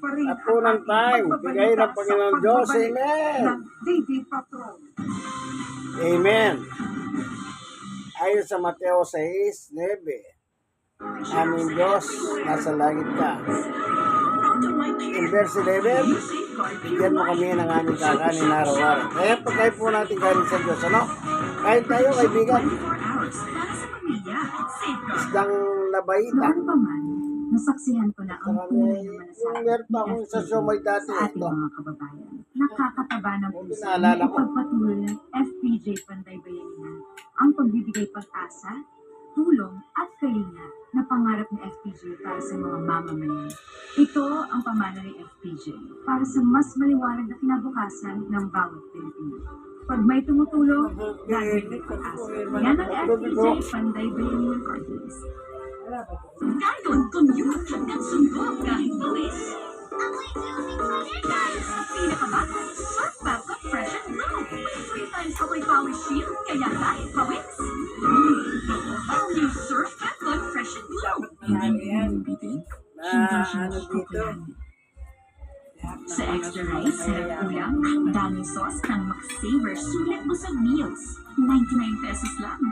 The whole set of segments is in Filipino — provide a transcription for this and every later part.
pa rin At unang time, bigay ng Panginoon Diyos. Amen. ng. Amen. Ayon sa Mateo 6, 9, Aming Diyos, nasa langit ka. In verse 11, bigyan mo kami ng aming kakanin araw-araw. Kaya pagkain po natin galing sa Diyos, ano? Kahit tayo, kaibigan, isdang labaita. Nasaksihan ko na ang tunay na malasakit ni FPJ sa ating mga kababayan. Nakakataba ng puso na ipagpatuloy ng FPJ Panday Bayanihan ang pagbibigay pag-asa, tulong at kalinga na pangarap ni FPJ para sa mga mamamayan. Ito ang pamana ni FPJ para sa mas maliwanag na kinabukasan ng bawat Pilipino. Pag may tumutulong, dahil may pag-asa. Yan ang FPJ Panday Bayanihan Parties. Ngayon, commute hanggang sundo kahit pawis. Amoy tubig Dahil sa pinakabago, Surf Babcock Fresh and Glow. May 3 times amoy shield, kaya kahit pawis. All new Surf Fresh and Glow. Ano yan? Na ano dito? Sa extra rice, sarap ulam, daming sauce ng McSaver sulit busog meals. 99 pesos lang.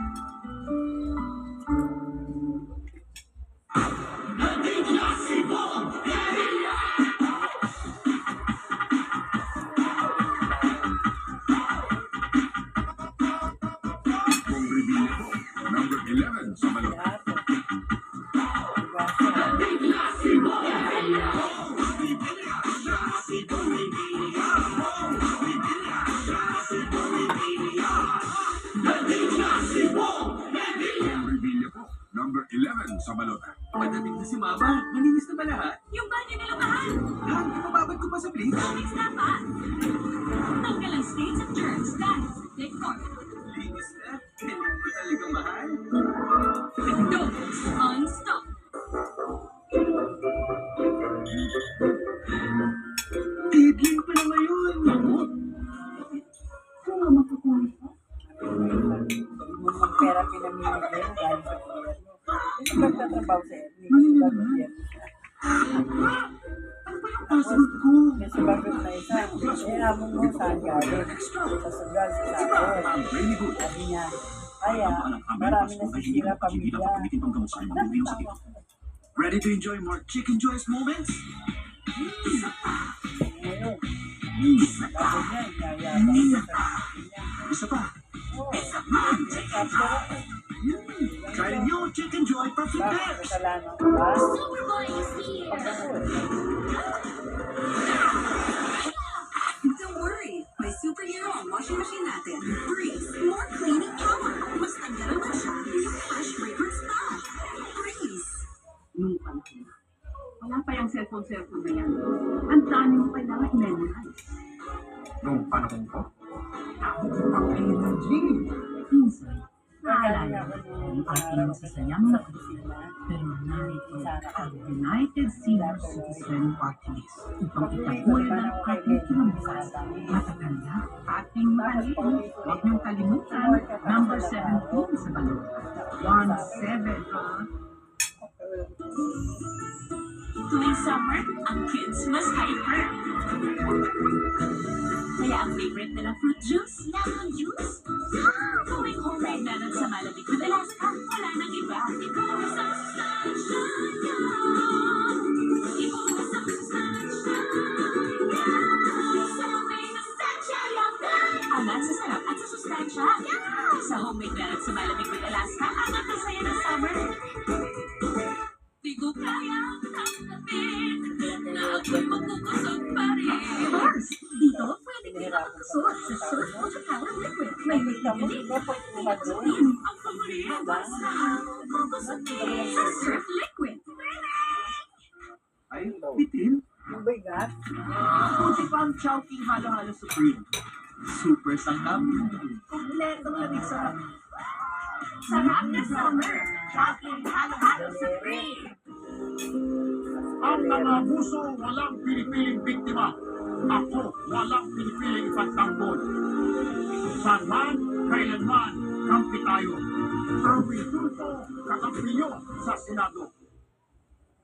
May sumagot na isa. Eh, amo mo saan galing? Sa sugal, sa good. Sabi niya, kaya marami na sisira pamilya. Ready to enjoy more Chicken Joy's moments? Ngayon, sabi niya, yayabang niya sa niya. Isa pa. After ako, Try the new Chicken Joy Perfect bakit Pairs. kasalanan ko ba? Superboy is here. Cellphone-cellphone na yan. Ang dami mo kailangan i-memorize. Nung panahon ko, Minsan, naalala ko ang ating masasayang nakaraan. Pero narito ang United Senior Citizen Party List upang itabuhay ng ating kinabukasan. Matatanda, ating mahalin. Huwag niyong kalimutan, number 17 sa balon. 1-7, ha? Tuwing summer, ang kids mas hyper. Kaya ang favorite nilang fruit juice, lemon juice. Tuwing homemade meron sa malamig with Alaska, wala nang iba. Ikaw sa sa Surf Ultra Power Liquid. May kumadoon. ang paborito basta kukusutin sa Surf Liquid. Ay, bitin. Yung bigat, Buti pa ang Chowking Halo-Halo Supreme. Super sangkap. Kompletong lamig sa Sarap na summer. Shocking halo-halo supreme. ang mga abuso walang pinipiling biktima. Ako walang pinipiling ipagtanggol. Saan man, kailanman, kampi tayo. Erwin Tulfo, kakampi nyo sa Senado.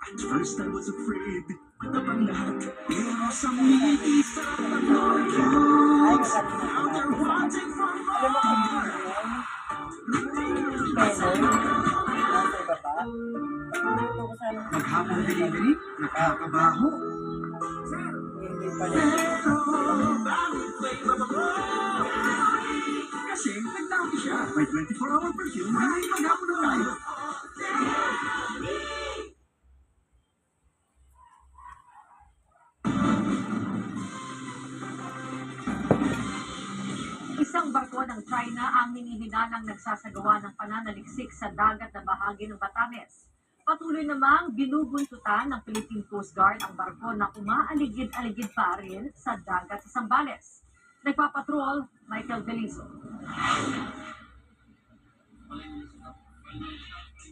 At first I was afraid, Kapag lahat, pero sa minisa magaling na They're fighting for Alam mo kung yun, May 24-hour perfume may maghapon na tayo. Isang barko ng China ang hinihinalang nagsasagawa ng pananaliksik sa dagat na bahagi ng Batanes. Patuloy namang binubuntutan ng Philippine Coast Guard ang barko na umaaligid-aligid pa rin sa dagat sa Sambales. Nagpapatrol, Michael Belizo.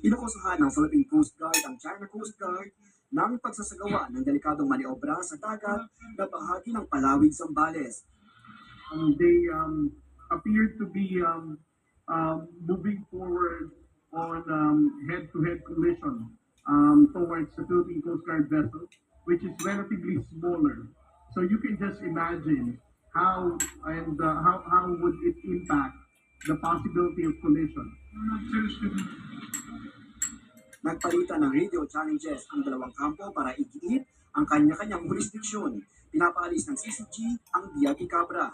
Inukusahan ng Philippine Coast Guard ang China Coast Guard ng pagsasagawa ng delikadong maniobra sa dagat na bahagi ng Palawig Zambales. um, they um, appear to be um, um, moving forward on um, head-to-head collision um, towards the Philippine Coast Guard vessel, which is relatively smaller. So you can just imagine how and uh, how, how would it impact the possibility of collision. Nagpalitan ng radio challenges ang dalawang kampo para igiit ang kanya-kanyang jurisdiksyon. Pinapaalis ng CCG ang Diagi Cabra.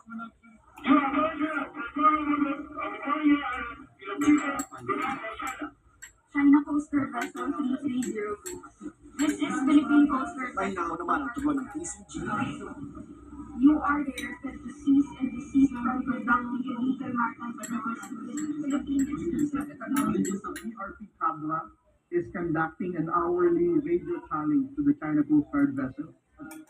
China Coast Guard Vessel 3302. This is Philippine Coast Guard Mahinaw naman ang tugon ng TCG. You are directed to cease and desist from conducting is conducting an hourly radio challenge to the China Coast Guard vessel.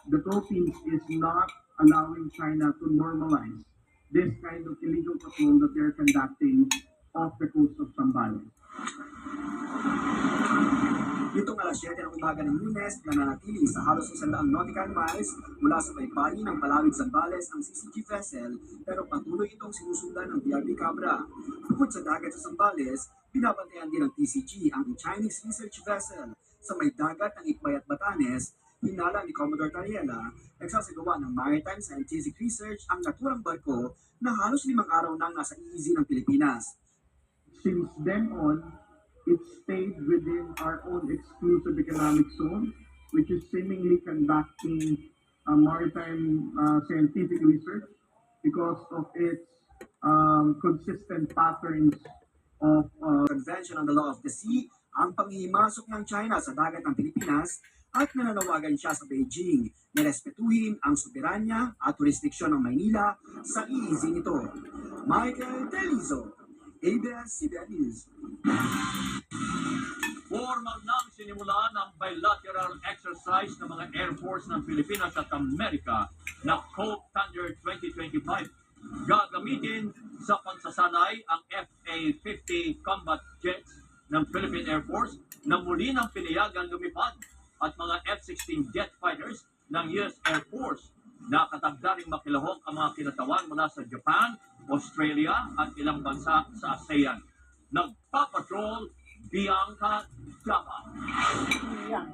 The Philippines is not allowing China to normalize this kind of illegal patrol that they're conducting off the coast of Zambales. Alas 7 ng umaga ng lunes, nananatili sa halos 100 nautical miles mula sa baybayin ng Palawig Zambales ang CCG vessel pero patuloy itong sinusundan ng DRB Cabra. Bukod sa dagat sa Zambales, binabantayan din ng TCG ang Chinese research vessel sa may dagat ng Itbay at Batanes Hinala ni Commodore Cariela, nagsasagawa ng maritime scientific research ang naturang barko na halos limang araw nang nasa EEZ ng Pilipinas. Since then on, it stayed within our own exclusive economic zone, which is seemingly conducting uh, maritime uh, scientific research because of its um, consistent patterns of uh, Convention on the Law of the Sea ang panghihimasok ng China sa dagat ng Pilipinas at nananawagan siya sa Beijing na respetuhin ang soberanya at jurisdiksyon ng Maynila sa EEZ nito. Michael Telizo, ABS-CBN News. Formal nang sinimulan ang bilateral exercise ng mga Air Force ng Pilipinas at Amerika na Cold Thunder 2025. Gagamitin sa pagsasanay ang FA-50 combat jets ng Philippine Air Force na muli ng pinayagan lumipad at mga F-16 jet fighters ng US Air Force. Nakatagda ring makilahok ang mga kinatawan mula sa Japan, Australia at ilang bansa sa ASEAN. Nagpapatrol Bianca Java. Yan.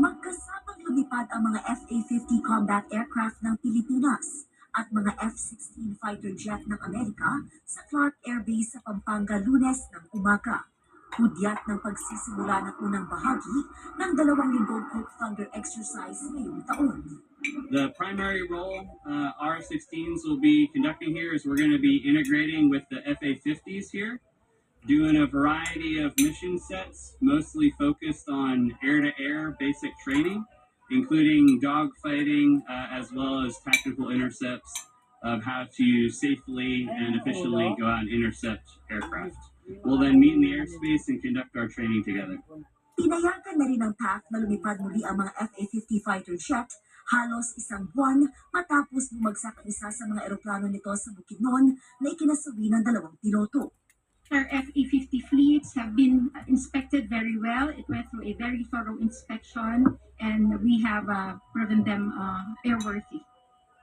Magkasamang lumipad ang mga FA-50 combat aircraft ng Pilipinas at mga F-16 fighter jet ng Amerika sa Clark Air Base sa Pampanga lunes ng umaga. Hudyat ng pagsisimula ng unang bahagi ng dalawang linggong Coke Thunder exercise ngayong taon. The primary role uh, R16s will be conducting here is we're going to be integrating with the FA50s here, doing a variety of mission sets, mostly focused on air to air basic training, including dogfighting uh, as well as tactical intercepts of how to safely and efficiently go out and intercept aircraft. We'll then meet in the airspace and conduct our training together. Pinayagan na rin ng PAC na lumipad muli ang mga FA-50 fighter jet halos isang buwan matapos bumagsak ang isa sa mga eroplano nito sa Bukidnon na ikinasawi ng dalawang piloto. Our FA-50 fleets have been inspected very well. It went through a very thorough inspection and we have uh, proven them uh, airworthy.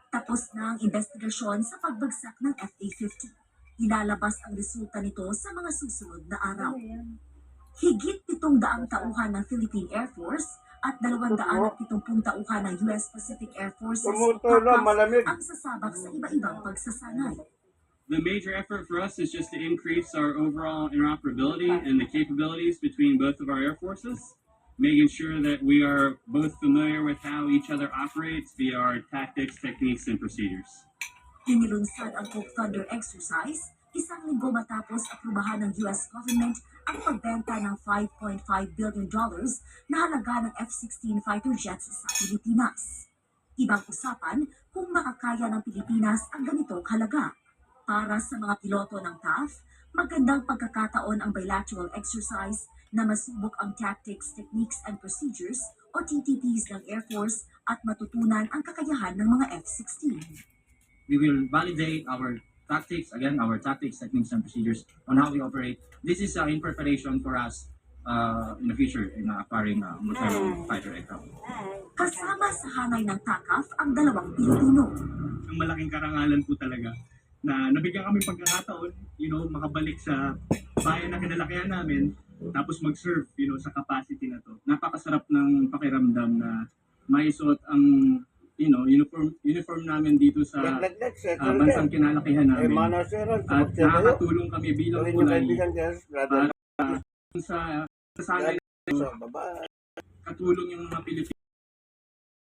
Tapos na ang investigasyon sa pagbagsak ng FA-50. Ilalabas ang resulta nito sa mga susunod na araw. Ano? Higit pitong daang tauhan ng Philippine Air Force at 270 tauhan ng US Pacific Air Forces o PACAF ang sasabak sa iba-ibang pagsasanay. The major effort for us is just to increase our overall interoperability and the capabilities between both of our air forces, making sure that we are both familiar with how each other operates via our tactics, techniques, and procedures. Inilunsad ang Coke Thunder exercise isang linggo matapos aprubahan ng US government ang pagbenta ng 5.5 billion dollars na halaga ng F-16 fighter jets sa Pilipinas. Ibang usapan kung makakaya ng Pilipinas ang ganitong halaga. Para sa mga piloto ng TAF, magandang pagkakataon ang bilateral exercise na masubok ang tactics, techniques, and procedures o TTPs ng Air Force at matutunan ang kakayahan ng mga F-16. We will validate our tactics, again, our tactics, techniques, and procedures on how we operate. This is uh, in preparation for us uh, in the future in uh, acquiring uh, multi fighter aircraft. Kasama sa hanay ng TACAF ang dalawang Pilipino. ang malaking karangalan po talaga na nabigyan kami pagkakataon, you know, makabalik sa bayan na kinalakihan namin, tapos mag-serve, you know, sa capacity na to. Napakasarap ng pakiramdam na maisuot ang, you know, uniform uniform namin dito sa uh, bansang kinalakihan Eh, namin. At nakakatulong kami bilang kulay brother. sa sa sanay katulong yung mga Pilipino